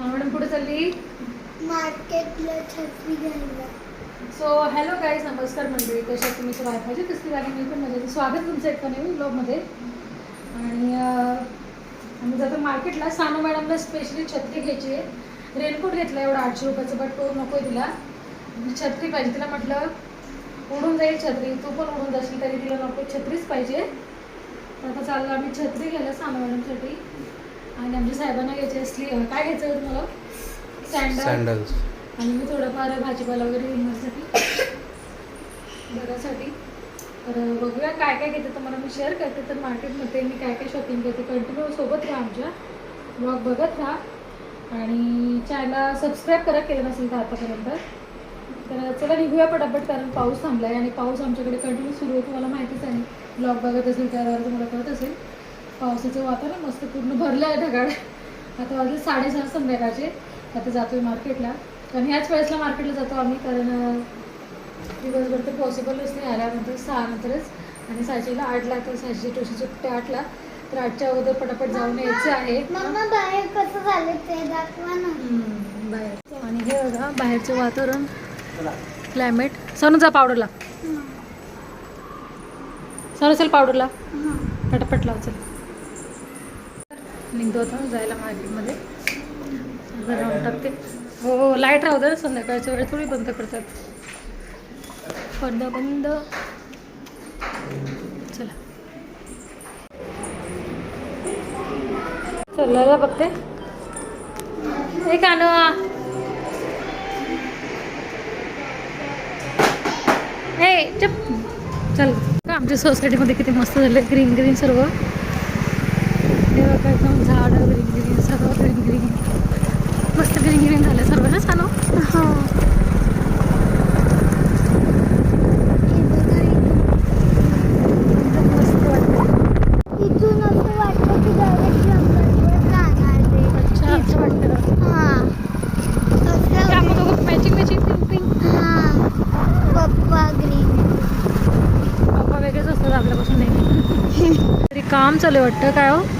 Madam पुढे चालली. मार्केटला छत्री घ्यायला. सो हॅलो गाईज नमस्कार मंडळी. कशा तुम्ही? सगळं पाहिजे कसली गाडी मी पण माझ्या स्वागत तुमचं एका नवीन ब्लॉगमध्ये आणि आम्ही जातो मार्केटला. सानू मॅडमला स्पेशली छत्री घ्यायची आहे. रेनकोट घेतला एवढा आठशे रुपयाचा बट तो नको आहे तिला छत्री पाहिजे. तिला म्हटलं उडून जाईल छत्री. तू पण उडून जाशील तरी तिला नको छत्रीच पाहिजे. तर आता चाललो आम्ही छत्री घ्यायला सानू मॅडमसाठी. आणि आमच्या साहेबांना घ्यायची असली काय घ्यायचं आहे तुम्हाला सँडल सँडल्स आणि मी थोडंफार भाजीपाला वगैरे विकण्यासाठी बघासाठी तर बघूया काय काय घेते तर मला मी शेअर करते. तर मार्केटमध्ये मी काय काय शॉपिंग करते. कंटिन्यू सोबत राहा आमच्या. ब्लॉग बघत राहा. आणि चॅनल सबस्क्राईब करा केलं नसेल तर आतापर्यंत. तर चला निघूया पटापट कारण पाऊस थांबला आहे आणि पाऊस आमच्याकडे कंटिन्यू सुरू आहे तुम्हाला माहितीच आहे. ब्लॉग बघत असेल त्यावर तुम्हाला कळत असेल. पावसाचं वातावरण मस्त पूर्ण भरलं आहे ढगाळ. आता वाजले साडेसहा संध्याकाळचे. आता जातो आहे मार्केटला. कारण ह्याच वेळेसला मार्केटला जातो आम्ही कारण दिवसभर तर पॉसिबलच नाही. आल्यानंतर सहा नंतरच. आणि सायजीला आठला तर सायजीची टोशी सुट्टे आठला. तर आठच्या अगोदर पटापट जाऊन यायचं आहे. मम्मा बाहेर कसं झालं ते दाखवा ना. हम्म, बाहेर. आणि हे बघा बाहेरचं वातावरण क्लायमेट सनूचा पावडरला सनू चल पावडरला. पटापट लाव चल. निघतो होता जायला मार्केटमध्ये. राहून टाकते. हो हो लाइट राहू दे संध्याकाळच्या वेळ थोडी बंद करतात. पडदा बंद. चला. चला बघते. एक आण हे चप. चल. का आमच्या सोसायटीमध्ये किती मस्त झालं. ग्रीन ग्रीन सर्व. एकदम झाड ग्रीन ग्रीन सर्व ग्रीन ग्रीन मस्त ग्रीन ग्रीन झालं सर्व ना सानो हो. हे. हां. हां काम चालू आहे वाटतं काय हो?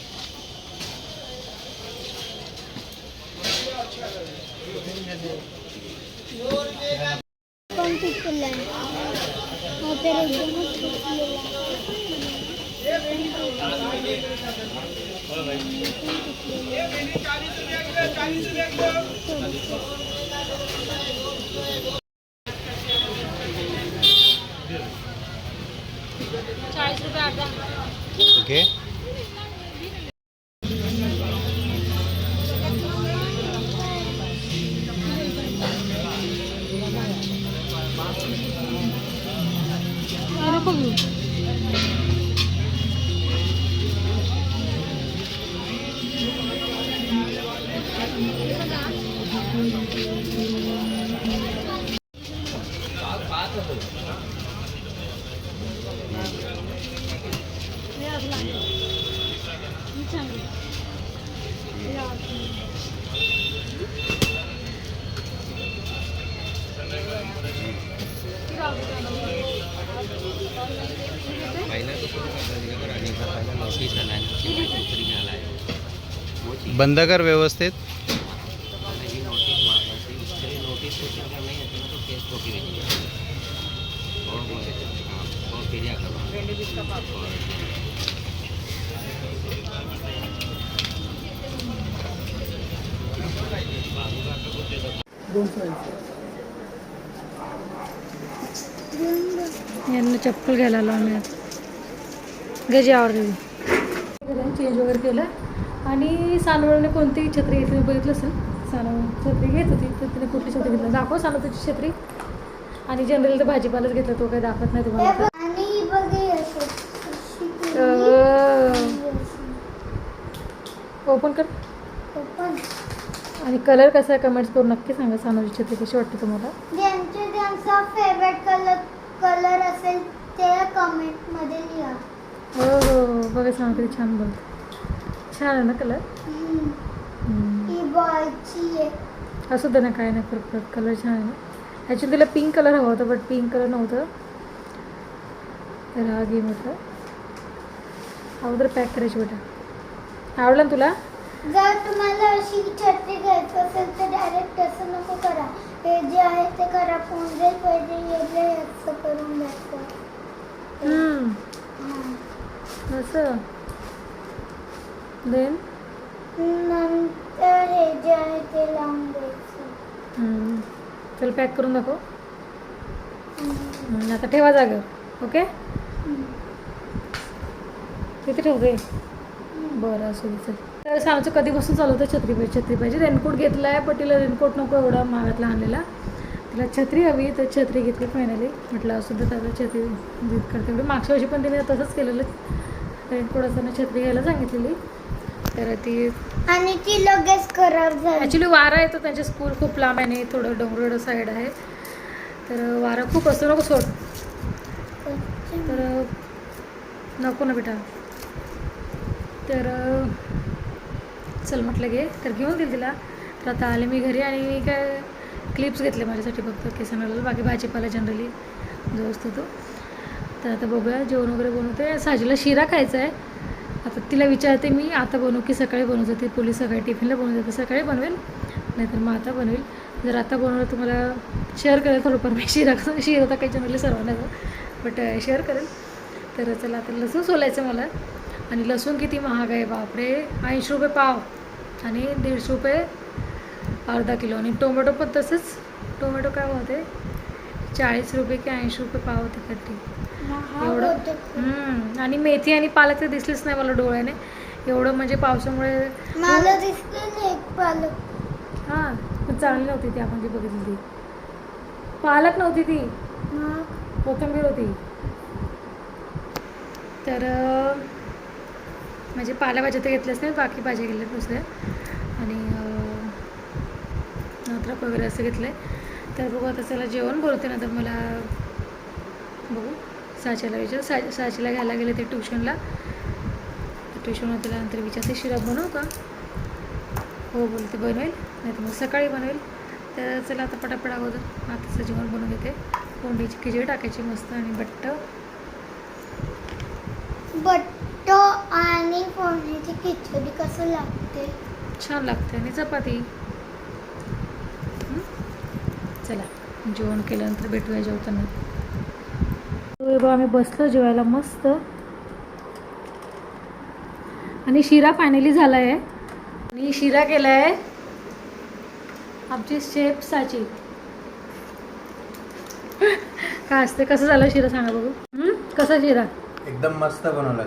चाळीस रुपये अर्धा. ओके बंद कर व्यवस्थित. यांना चप्पल घ्यायला आलो आम्ही आज गजी आवडते. चेंज वगैरे केलं. आणि सानवळने कोणती छत्री घेतली मी बघितलं असेल? सानव छत्री घेत होती तर तिने कुठली छत्री घेतली? दाखव सानव तुझी छत्री. आणि जनरल तर भाजीपालाच घेतला तो काही दाखवत नाही तुम्हाला. ओपन कर. ओपन आणि कलर कसा आहे कमेंट्स करून नक्की सांगा सानवची छत्री कशी वाटते तुम्हाला. कलर कलर असेल ते कमेंटमध्ये लिहा. हो हो बघा सांग किती छान बोलते. छान आहे ना कलर. ही असू दे ना काय नाही फरक पडत कलर छान आहे. ना ॲक्च्युली तिला पिंक कलर हवा होता बट पिंक कलर नव्हतं. तर हा गेम होता. अगोदर पॅक करायची बेटा. आवडला ना तुला? जर तुम्हाला अशी छत्री घ्यायची असेल तर डायरेक्ट तसं नको करा हे जे आहे ते करा पोंजे पहिले वेगळे असं करून घ्यायचं हम्म, हां. देन नंतर हे जे आहे ते लावून द्यायचं चल पॅक करून दाखव. आता ठेवा जागेवर ओके हम्म. किती ठेवते बरं असू दे चल. तर सांगचं कधीपासून चालू होतं? छत्री पाहिजे छत्री पाहिजे. रेनकोट घेतला आहे पण तिला रेनकोट नको एवढा महागातला आणलेला. तिला छत्री हवी तर छत्री घेतली फायनली म्हटलं असू दे आता छत्री करते. एवढी मागच्या वर्षी पण तिने तसंच केलेलं. रेनकोट असताना छत्री घ्यायला सांगितलेली. तर ती आणि ती लगेच खराब झाली. ॲक्च्युली वारा तर त्यांचे स्कूल खूप लांब आहे थोडं डोंगरड साईड आहे. तर वारा खूप असतो नको सोड. तर नको ना बेटा. तर चल म्हटलं घे. तर घेऊन देईल तिला. तर आता आले मी घरी आणि मी काय क्लिप्स घेतले माझ्यासाठी फक्त. केसांना बाकी भाजीपाला जनरली जो असतो तो. तर आता बघूया जेवण वगैरे बनवते साजीला शिरा खायचा आहे आता तिला विचारते मी आता बनवू की सकाळी बनवत होती पोलीस सकाळी टिफिनला बनवत होते सकाळी बनवेल नाहीतर मग आता बनवेल. जर आता बनवलं तुम्हाला शेअर करेल थोडंफार मी शिरा शिरा तर काही जनरली सर्वांना बट शेअर करेल. तर चला आता लसूण सोलायचं मला. आणि लसूण किती महाग आहे बापरे. ऐंशी रुपये पाव आणि दीडशे रुपये अर्धा किलो. आणि टोमॅटो पण तसंच. टोमॅटो काय होते? चाळीस रुपये की ऐंशी रुपये पाव होते कट्टी एवढं. आणि मेथी आणि पालक तर दिसलीच नाही मला डोळ्याने. एवढं म्हणजे पावसामुळे मला दिसले नाही एक पालक. हां पण चांगली नव्हती ती आपण जी बघितली ती. पालक नव्हती ती. कोथिंबीर होती. तर म्हणजे पालेभाज्या तर घेतल्याच नाही बाकी भाज्या घेतल्या दुसऱ्या. आणि अद्रक वगैरे असं घेतलं आहे तर बघू आता चला जेवण बोलते ना तर मला बघू. साच्याला विचार सा साचीला घ्यायला गेले ते ट्युशनला. ट्युशनवर तिला नंतर विचारते शिरा बनवू का? हो बोलते बनवेल नाही तर मग सकाळी बनवेल. तर चला आता पटापट अगोदर आताचं जेवण बनवून घेते कोंडीची खिचडी टाकायची मस्त आणि बट्ट. बट्टो आणि फोडणीची खिचडी कसं लागते? छान लागते आणि चपाती? चला जेवण केल्यानंतर भेटूया जेवताना. बघा आम्ही बसलो जेवायला मस्त. आणि शिरा फायनली झाला आहे आणि शिरा केला आहे आमची शेफ साची. काय असते? कसं झालं शिरा सांगा बघू? कसा शिरा? एकदम मस्त बनवला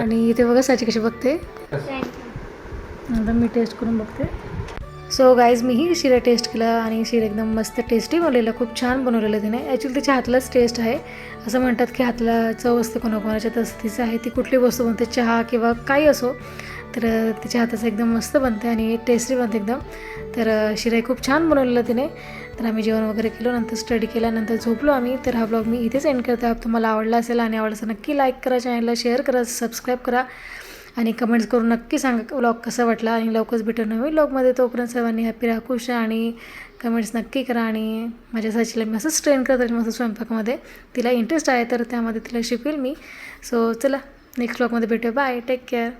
आणि इथे बघा साची कशी बघते. आता मी टेस्ट करून बघते. सो गाईज मीही शिरा टेस्ट केला आणि शिरा एकदम मस्त टेस्टी बनवलेला खूप छान बनवलेलं तिने. ॲक्च्युली तिच्या हातलाच टेस्ट आहे. असं म्हणतात की हातला चव असते कोणाकोणाच्या तसं तिचं आहे ती कुठली वस्तू बनते? चहा किंवा काही असो तर तिच्या हाताचं एकदम मस्त बनते आणि टेस्टी बनते एकदम. तर शिराई खूप छान बनवलेलं तिने. तर आम्ही जेवण वगैरे केलं नंतर स्टडी केल्यानंतर झोपलो आम्ही. तर हा ब्लॉग मी इथेच एंड करते. तुम्हाला आवडला असेल आणि आवडला असेल नक्की लाईक करा चॅनलला शेअर करा सबस्क्राईब करा. आणि कमेंट्स करून नक्की सांगा व्लॉग कसा वाटला आणि लवकरच भेटू नवीन व्लॉगमध्ये तोपर्यंत सर्वांनी हॅपी राहा खुश आणि कमेंट्स नक्की करा आणि माझ्या साचीला मी असंच ट्रेन करत राहील माझं स्वयंपाकामध्ये. तिला इंटरेस्ट आहे तर त्यामध्ये तिला शिकवेल मी. सो चला नेक्स्ट व्लॉगमध्ये भेटूया. Bye take care